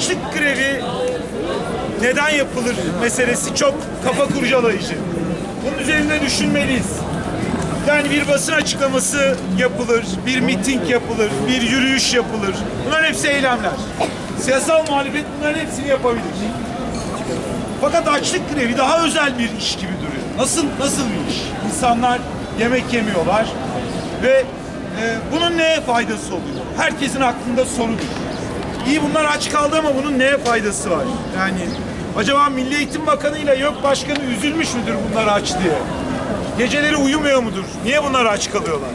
açlık grevi neden yapılır meselesi çok kafa kurcalayıcı. Bunun üzerinde düşünmeliyiz. Yani bir basın açıklaması yapılır, bir miting yapılır, bir yürüyüş yapılır. Bunların hepsi eylemler. Siyasal muhalefet bunların hepsini yapabilir. Fakat açlık grevi daha özel bir iş gibi duruyor. Nasıl nasıl bir iş? İnsanlar yemek yemiyorlar ve e, bunun neye faydası oluyor? Herkesin aklında sorudur. İyi bunlar aç kaldı ama bunun neye faydası var? Yani acaba Milli Eğitim Bakanı ile YÖK Başkanı üzülmüş müdür bunlar aç diye? Geceleri uyumuyor mudur? Niye bunlar aç kalıyorlar?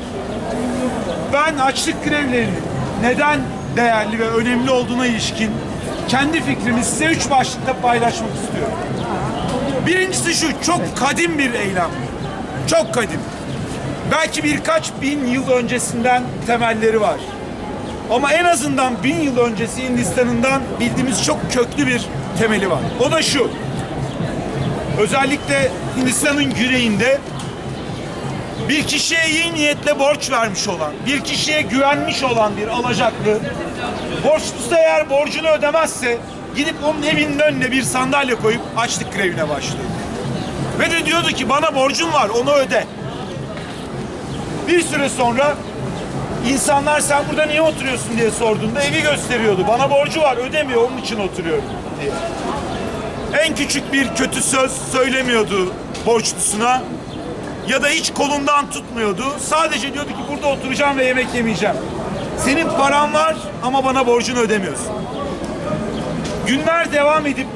Ben açlık grevlerinin neden değerli ve önemli olduğuna ilişkin kendi fikrimi size üç başlıkta paylaşmak istiyorum. Birincisi şu, çok kadim bir eylem. Çok kadim. Belki birkaç bin yıl öncesinden temelleri var. Ama en azından bin yıl öncesi Hindistan'ından bildiğimiz çok köklü bir temeli var. O da şu. Özellikle Hindistan'ın güneyinde bir kişiye iyi niyetle borç vermiş olan, bir kişiye güvenmiş olan bir alacaklı, borçlusu eğer borcunu ödemezse gidip onun evinin önüne bir sandalye koyup açlık grevine başlıyor. Ve de diyordu ki bana borcun var onu öde. Bir süre sonra insanlar sen burada niye oturuyorsun diye sorduğunda evi gösteriyordu. Bana borcu var ödemiyor onun için oturuyorum diye. En küçük bir kötü söz söylemiyordu borçlusuna ya da hiç kolundan tutmuyordu. Sadece diyordu ki burada oturacağım ve yemek yemeyeceğim. Senin paran var ama bana borcunu ödemiyorsun. Günler devam edip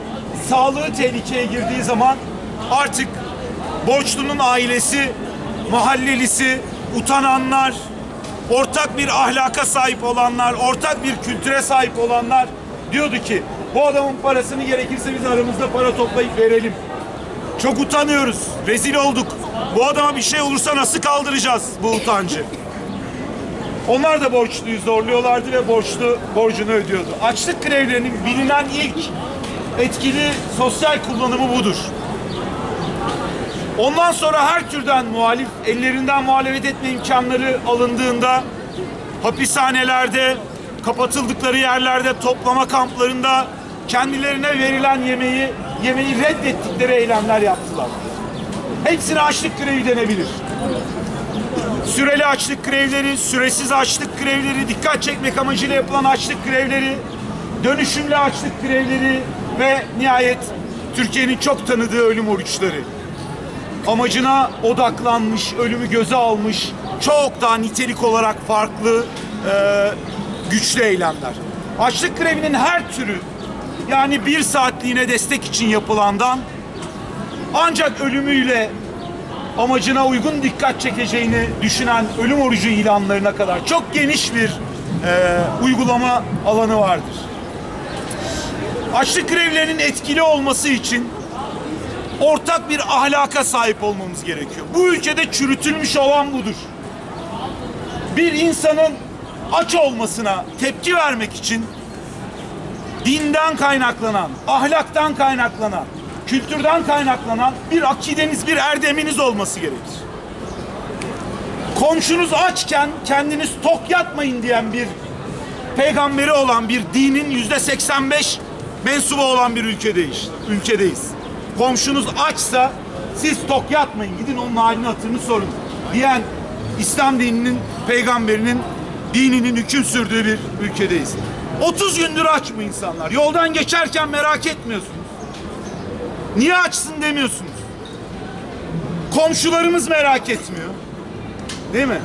sağlığı tehlikeye girdiği zaman artık borçlunun ailesi, mahallelisi, utananlar, ortak bir ahlaka sahip olanlar, ortak bir kültüre sahip olanlar diyordu ki bu adamın parasını gerekirse biz aramızda para toplayıp verelim. Çok utanıyoruz. Rezil olduk. Bu adama bir şey olursa nasıl kaldıracağız bu utancı? Onlar da borçluyu zorluyorlardı ve borçlu borcunu ödüyordu. Açlık grevlerinin bilinen ilk etkili sosyal kullanımı budur. Ondan sonra her türden muhalif, ellerinden muhalefet etme imkanları alındığında hapishanelerde, kapatıldıkları yerlerde, toplama kamplarında kendilerine verilen yemeği, yemeği reddettikleri eylemler yaptılar. Hepsine açlık grevi denebilir. Süreli açlık grevleri, süresiz açlık grevleri, dikkat çekmek amacıyla yapılan açlık grevleri, dönüşümlü açlık grevleri ve nihayet Türkiye'nin çok tanıdığı ölüm oruçları. Amacına odaklanmış, ölümü göze almış, çok daha nitelik olarak farklı e, güçlü eylemler. Açlık grevinin her türü yani bir saatliğine destek için yapılandan ancak ölümüyle amacına uygun dikkat çekeceğini düşünen ölüm orucu ilanlarına kadar çok geniş bir e, uygulama alanı vardır. Açlık grevlerinin etkili olması için ortak bir ahlaka sahip olmamız gerekiyor. Bu ülkede çürütülmüş olan budur. Bir insanın aç olmasına tepki vermek için dinden kaynaklanan, ahlaktan kaynaklanan, kültürden kaynaklanan bir akideniz, bir erdeminiz olması gerekir. Komşunuz açken kendiniz tok yatmayın diyen bir peygamberi olan bir dinin yüzde 85 mensubu olan bir ülkedeyiz. ülkedeyiz. Komşunuz açsa siz tok yatmayın gidin onun halini hatırını sorun diyen İslam dininin peygamberinin dininin hüküm sürdüğü bir ülkedeyiz. 30 gündür aç mı insanlar? Yoldan geçerken merak etmiyorsunuz. Niye açsın demiyorsunuz. Komşularımız merak etmiyor. Değil mi?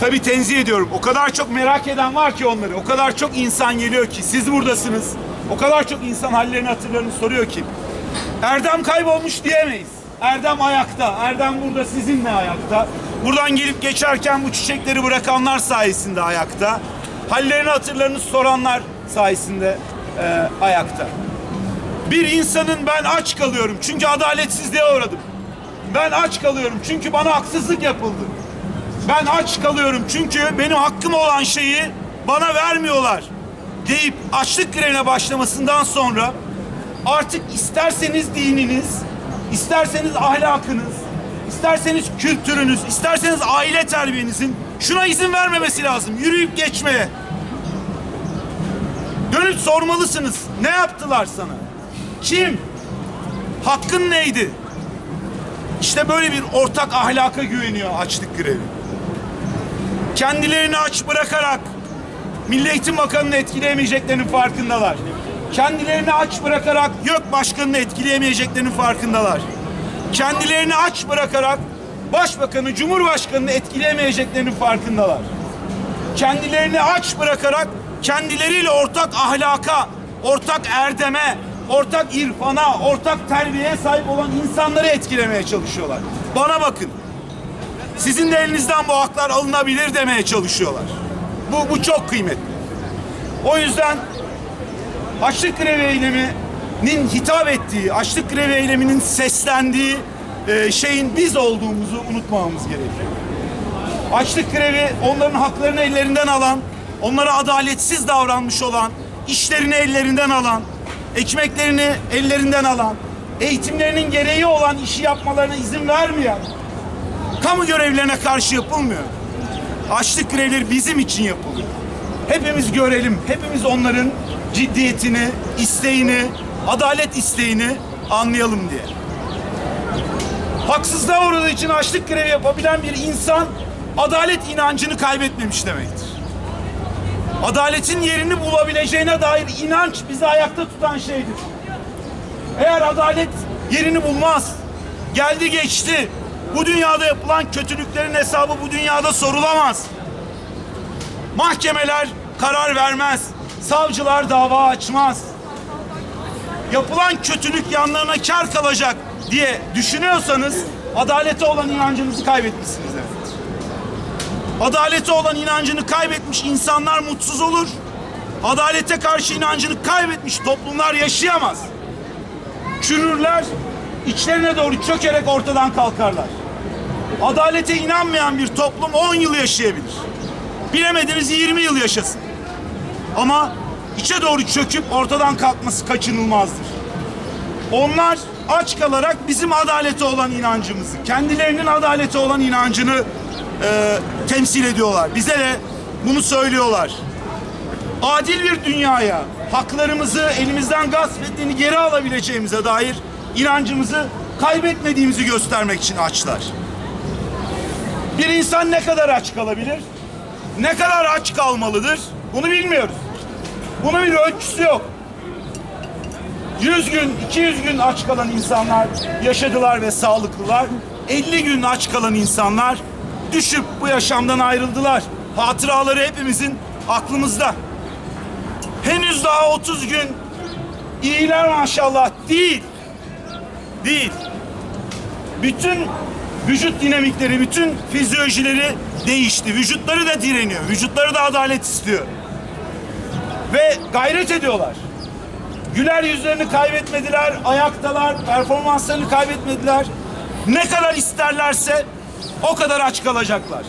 Tabii tenzih ediyorum. O kadar çok merak eden var ki onları. O kadar çok insan geliyor ki. Siz buradasınız. O kadar çok insan hallerini hatırlarını soruyor ki. Erdem kaybolmuş diyemeyiz. Erdem ayakta. Erdem burada sizinle ayakta. Buradan gelip geçerken bu çiçekleri bırakanlar sayesinde ayakta. Hallerini hatırlarını soranlar sayesinde e, ayakta. Bir insanın ben aç kalıyorum çünkü adaletsizliğe uğradım. Ben aç kalıyorum çünkü bana haksızlık yapıldı. Ben aç kalıyorum çünkü benim hakkım olan şeyi bana vermiyorlar deyip açlık grevine başlamasından sonra artık isterseniz dininiz, isterseniz ahlakınız, isterseniz kültürünüz, isterseniz aile terbiyenizin şuna izin vermemesi lazım. Yürüyüp geçmeye. Dönüp sormalısınız. Ne yaptılar sana? Kim? Hakkın neydi? İşte böyle bir ortak ahlaka güveniyor açlık grevi. Kendilerini aç bırakarak Milli Eğitim Bakanı'nı etkileyemeyeceklerinin farkındalar. Kendilerini aç bırakarak YÖK Başkanı'nı etkileyemeyeceklerinin farkındalar. Kendilerini aç bırakarak Başbakanı, Cumhurbaşkanı'nı etkileyemeyeceklerinin farkındalar. Kendilerini aç bırakarak kendileriyle ortak ahlaka, ortak erdeme, ortak irfana, ortak terbiyeye sahip olan insanları etkilemeye çalışıyorlar. Bana bakın. Sizin de elinizden bu haklar alınabilir demeye çalışıyorlar. Bu, bu çok kıymetli. O yüzden açlık grevi eyleminin hitap ettiği, açlık grevi eyleminin seslendiği e, şeyin biz olduğumuzu unutmamamız gerekiyor. Açlık grevi onların haklarını ellerinden alan, onlara adaletsiz davranmış olan, işlerini ellerinden alan, ekmeklerini ellerinden alan, eğitimlerinin gereği olan işi yapmalarına izin vermeyen, kamu görevlilerine karşı yapılmıyor. Açlık grevleri bizim için yapılıyor. Hepimiz görelim, hepimiz onların ciddiyetini, isteğini, adalet isteğini anlayalım diye. Haksızlığa uğradığı için açlık grevi yapabilen bir insan adalet inancını kaybetmemiş demektir. Adaletin yerini bulabileceğine dair inanç bizi ayakta tutan şeydir. Eğer adalet yerini bulmaz, geldi geçti, bu dünyada yapılan kötülüklerin hesabı bu dünyada sorulamaz. Mahkemeler karar vermez, savcılar dava açmaz. Yapılan kötülük yanlarına kar kalacak diye düşünüyorsanız adalete olan inancınızı kaybetmişsiniz demektir. Adalete olan inancını kaybetmiş insanlar mutsuz olur. Adalete karşı inancını kaybetmiş toplumlar yaşayamaz. Çürürler, içlerine doğru çökerek ortadan kalkarlar. Adalete inanmayan bir toplum 10 yıl yaşayabilir. Bilemediniz 20 yıl yaşasın. Ama içe doğru çöküp ortadan kalkması kaçınılmazdır. Onlar aç kalarak bizim adalete olan inancımızı, kendilerinin adalete olan inancını e, temsil ediyorlar. Bize de bunu söylüyorlar. Adil bir dünyaya haklarımızı elimizden gasp ettiğini geri alabileceğimize dair inancımızı kaybetmediğimizi göstermek için açlar. Bir insan ne kadar aç kalabilir? Ne kadar aç kalmalıdır? Bunu bilmiyoruz. Bunun bir ölçüsü yok. 100 gün, 200 gün aç kalan insanlar yaşadılar ve sağlıklılar. 50 gün aç kalan insanlar düşüp bu yaşamdan ayrıldılar. Hatıraları hepimizin aklımızda. Henüz daha 30 gün iyiler maşallah değil. Değil. Bütün vücut dinamikleri, bütün fizyolojileri değişti. Vücutları da direniyor. Vücutları da adalet istiyor. Ve gayret ediyorlar. Güler yüzlerini kaybetmediler, ayaktalar, performanslarını kaybetmediler. Ne kadar isterlerse o kadar aç kalacaklar.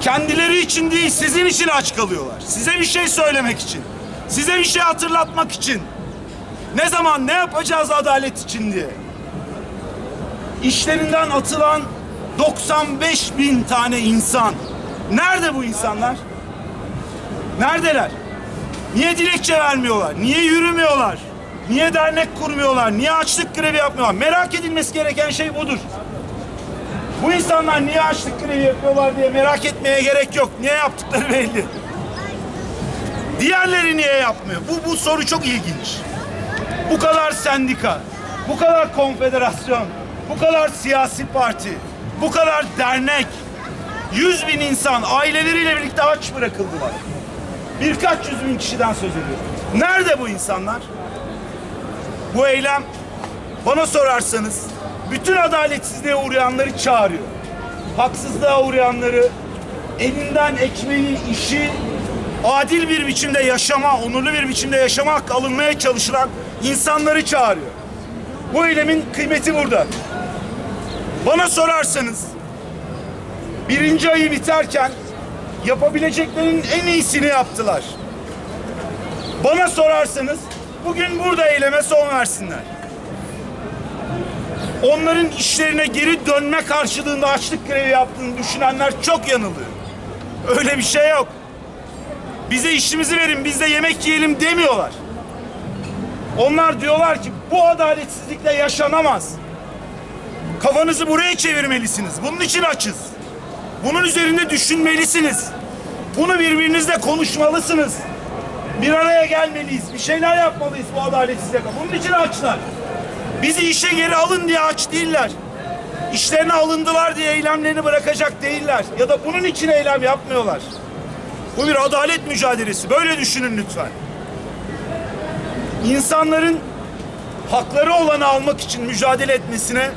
Kendileri için değil, sizin için aç kalıyorlar. Size bir şey söylemek için. Size bir şey hatırlatmak için. Ne zaman ne yapacağız adalet için diye. İşlerinden atılan 95 bin tane insan. Nerede bu insanlar? Neredeler? Niye dilekçe vermiyorlar? Niye yürümüyorlar? Niye dernek kurmuyorlar? Niye açlık grevi yapmıyorlar? Merak edilmesi gereken şey budur. Bu insanlar niye açlık grevi yapıyorlar diye merak etmeye gerek yok. Niye yaptıkları belli. Diğerleri niye yapmıyor? Bu, bu soru çok ilginç. Bu kadar sendika, bu kadar konfederasyon, bu kadar siyasi parti, bu kadar dernek, yüz bin insan aileleriyle birlikte aç bırakıldılar. Birkaç yüz bin kişiden söz ediyorum. Nerede bu insanlar? Bu eylem bana sorarsanız bütün adaletsizliğe uğrayanları çağırıyor. Haksızlığa uğrayanları, elinden ekmeği, işi adil bir biçimde yaşama, onurlu bir biçimde yaşama hakkı alınmaya çalışılan insanları çağırıyor. Bu eylemin kıymeti burada. Bana sorarsanız birinci ayı biterken yapabileceklerinin en iyisini yaptılar. Bana sorarsanız bugün burada eyleme son versinler. Onların işlerine geri dönme karşılığında açlık grevi yaptığını düşünenler çok yanılıyor. Öyle bir şey yok. bize işimizi verin, biz de yemek yiyelim demiyorlar. Onlar diyorlar ki bu adaletsizlikle yaşanamaz. Kafanızı buraya çevirmelisiniz. Bunun için açız. Bunun üzerinde düşünmelisiniz. Bunu birbirinizle konuşmalısınız. Bir araya gelmeliyiz. Bir şeyler yapmalıyız bu adaletsizliğe. Bunun için açlar. Bizi işe geri alın diye aç değiller. İşlerine alındılar diye eylemlerini bırakacak değiller. Ya da bunun için eylem yapmıyorlar. Bu bir adalet mücadelesi. Böyle düşünün lütfen. İnsanların hakları olanı almak için mücadele etmesine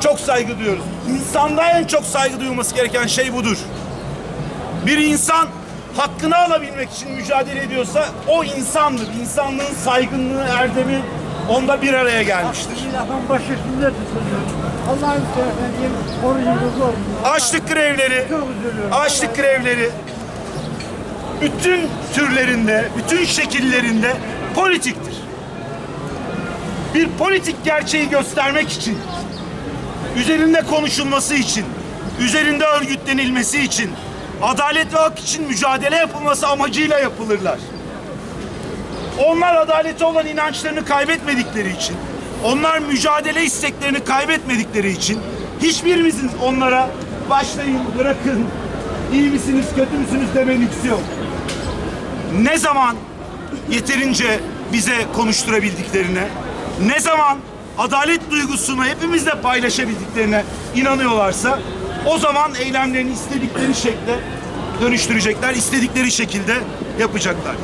çok saygı duyuyoruz. İnsanda en çok saygı duyulması gereken şey budur. Bir insan hakkını alabilmek için mücadele ediyorsa o insandır. İnsanlığın saygınlığı, erdemi onda bir araya gelmiştir. Lafın başı üstünde tutuluyor. Allah'ın seversen olsun. Açlık grevleri, Çok üzülüyorum. açlık grevleri bütün türlerinde, bütün şekillerinde politiktir. Bir politik gerçeği göstermek için, üzerinde konuşulması için, üzerinde örgütlenilmesi için, adalet ve hak için mücadele yapılması amacıyla yapılırlar. Onlar adalete olan inançlarını kaybetmedikleri için, onlar mücadele isteklerini kaybetmedikleri için hiçbirimizin onlara başlayın, bırakın, iyi misiniz, kötü müsünüz deme lüksü yok. Ne zaman yeterince bize konuşturabildiklerine, ne zaman adalet duygusunu hepimizle paylaşabildiklerine inanıyorlarsa o zaman eylemlerini istedikleri şekle dönüştürecekler, istedikleri şekilde yapacaklar.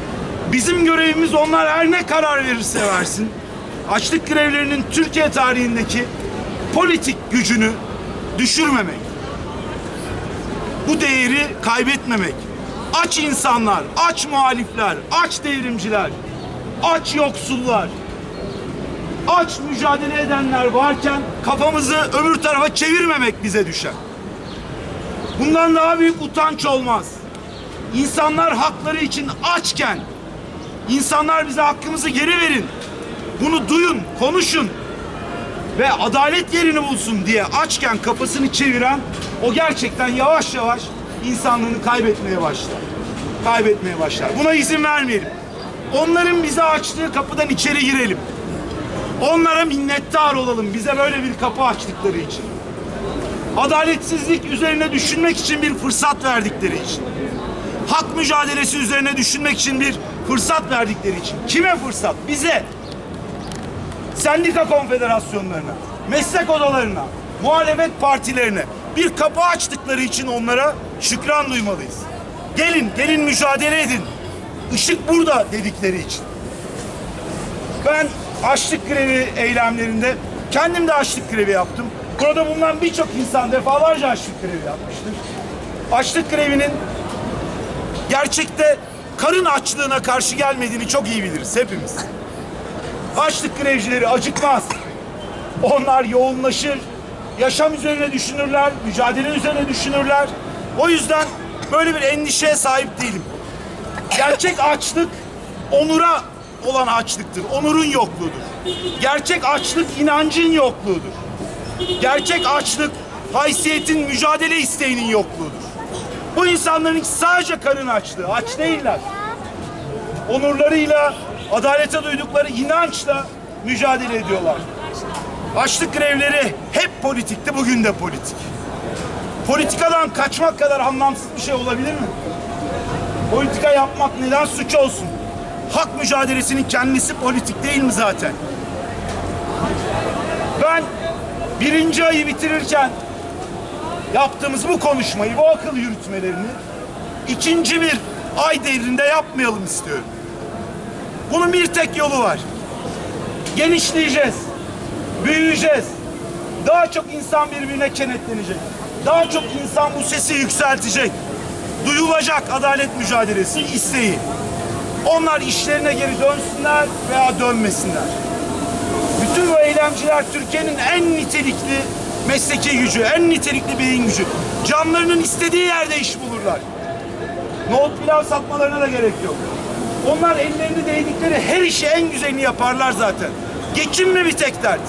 Bizim görevimiz onlar her ne karar verirse versin, açlık grevlerinin Türkiye tarihindeki politik gücünü düşürmemek. Bu değeri kaybetmemek. Aç insanlar, aç muhalifler, aç devrimciler, aç yoksullar, aç mücadele edenler varken kafamızı öbür tarafa çevirmemek bize düşer. Bundan daha büyük utanç olmaz. İnsanlar hakları için açken, insanlar bize hakkımızı geri verin. Bunu duyun, konuşun ve adalet yerini bulsun diye açken kafasını çeviren o gerçekten yavaş yavaş insanlığını kaybetmeye başlar. Kaybetmeye başlar. Buna izin vermeyelim. Onların bize açtığı kapıdan içeri girelim. Onlara minnettar olalım bize böyle bir kapı açtıkları için. Adaletsizlik üzerine düşünmek için bir fırsat verdikleri için. Hak mücadelesi üzerine düşünmek için bir fırsat verdikleri için. Kime fırsat? Bize sendika konfederasyonlarına, meslek odalarına, muhalefet partilerine bir kapı açtıkları için onlara şükran duymalıyız. Gelin, gelin mücadele edin. Işık burada dedikleri için. Ben açlık grevi eylemlerinde kendim de açlık grevi yaptım. Burada bulunan birçok insan defalarca açlık grevi yapmıştır. Açlık grevinin gerçekte karın açlığına karşı gelmediğini çok iyi biliriz hepimiz. Açlık grevcileri acıkmaz. Onlar yoğunlaşır. Yaşam üzerine düşünürler, mücadele üzerine düşünürler. O yüzden böyle bir endişeye sahip değilim. Gerçek açlık onura olan açlıktır. Onurun yokluğudur. Gerçek açlık inancın yokluğudur. Gerçek açlık haysiyetin, mücadele isteğinin yokluğudur. Bu insanların sadece karın açlığı, aç değiller onurlarıyla, adalete duydukları inançla mücadele ediyorlar. Açlık grevleri hep politikti, bugün de politik. Politikadan kaçmak kadar anlamsız bir şey olabilir mi? Politika yapmak neden suç olsun? Hak mücadelesinin kendisi politik değil mi zaten? Ben birinci ayı bitirirken yaptığımız bu konuşmayı, bu akıl yürütmelerini ikinci bir ay devrinde yapmayalım istiyorum. Bunun bir tek yolu var. Genişleyeceğiz. Büyüyeceğiz. Daha çok insan birbirine kenetlenecek. Daha çok insan bu sesi yükseltecek. Duyulacak adalet mücadelesi isteği. Onlar işlerine geri dönsünler veya dönmesinler. Bütün bu eylemciler Türkiye'nin en nitelikli mesleki gücü, en nitelikli beyin gücü. Canlarının istediği yerde iş bulurlar. Nohut pilav satmalarına da gerek yok. Onlar ellerini değdikleri her işi en güzelini yaparlar zaten. Geçinme bir tek dert.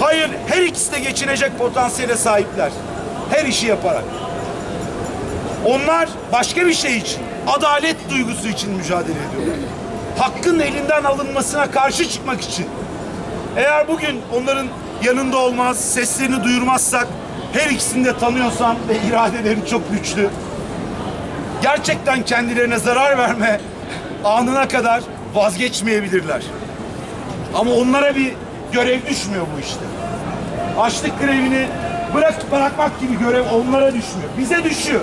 Hayır, her ikisi de geçinecek potansiyele sahipler. Her işi yaparak. Onlar başka bir şey için, adalet duygusu için mücadele ediyorlar. Hakkın elinden alınmasına karşı çıkmak için. Eğer bugün onların yanında olmaz, seslerini duyurmazsak, her ikisini de tanıyorsam ve iradeleri çok güçlü, gerçekten kendilerine zarar verme anına kadar vazgeçmeyebilirler. Ama onlara bir görev düşmüyor bu işte. Açlık grevini bırak bırakmak gibi görev onlara düşmüyor. Bize düşüyor.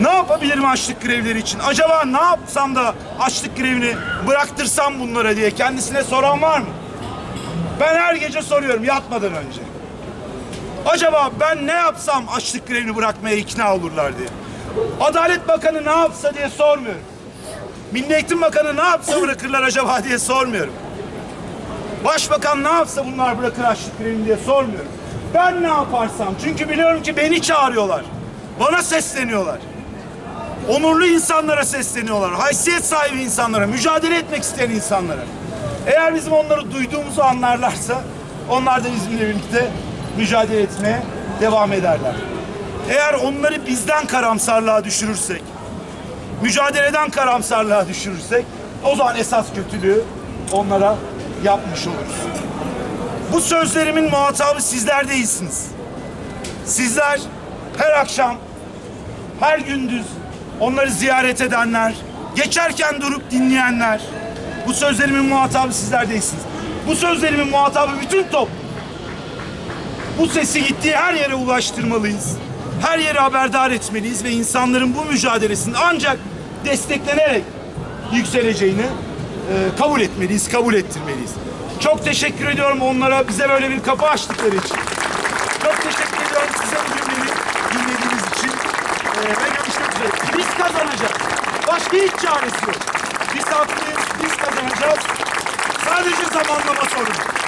Ne yapabilirim açlık grevleri için? Acaba ne yapsam da açlık grevini bıraktırsam bunlara diye kendisine soran var mı? Ben her gece soruyorum yatmadan önce. Acaba ben ne yapsam açlık grevini bırakmaya ikna olurlar diye. Adalet Bakanı ne yapsa diye sormuyorum. Milli Eğitim Bakanı ne yapsa bırakırlar acaba diye sormuyorum. Başbakan ne yapsa bunlar bırakır açlık grevini diye sormuyorum. Ben ne yaparsam çünkü biliyorum ki beni çağırıyorlar. Bana sesleniyorlar. Onurlu insanlara sesleniyorlar. Haysiyet sahibi insanlara, mücadele etmek isteyen insanlara. Eğer bizim onları duyduğumuzu anlarlarsa onlar da bizimle birlikte mücadele etmeye devam ederler. Eğer onları bizden karamsarlığa düşürürsek, mücadeleden karamsarlığa düşürürsek o zaman esas kötülüğü onlara yapmış oluruz. Bu sözlerimin muhatabı sizler değilsiniz. Sizler her akşam, her gündüz onları ziyaret edenler, geçerken durup dinleyenler, bu sözlerimin muhatabı sizler değilsiniz. Bu sözlerimin muhatabı bütün toplum. Bu sesi gittiği her yere ulaştırmalıyız. Her yere haberdar etmeliyiz ve insanların bu mücadelesini ancak desteklenerek yükseleceğini e, kabul etmeliyiz, kabul ettirmeliyiz. Çok teşekkür ediyorum onlara bize böyle bir kapı açtıkları için. Çok teşekkür ediyorum size bugün beni dinlediğiniz için. E, ve kazanacağız. Başka hiç çaresi yok. Biz haklıyız, biz kazanacağız. Sadece zamanlama sorunu.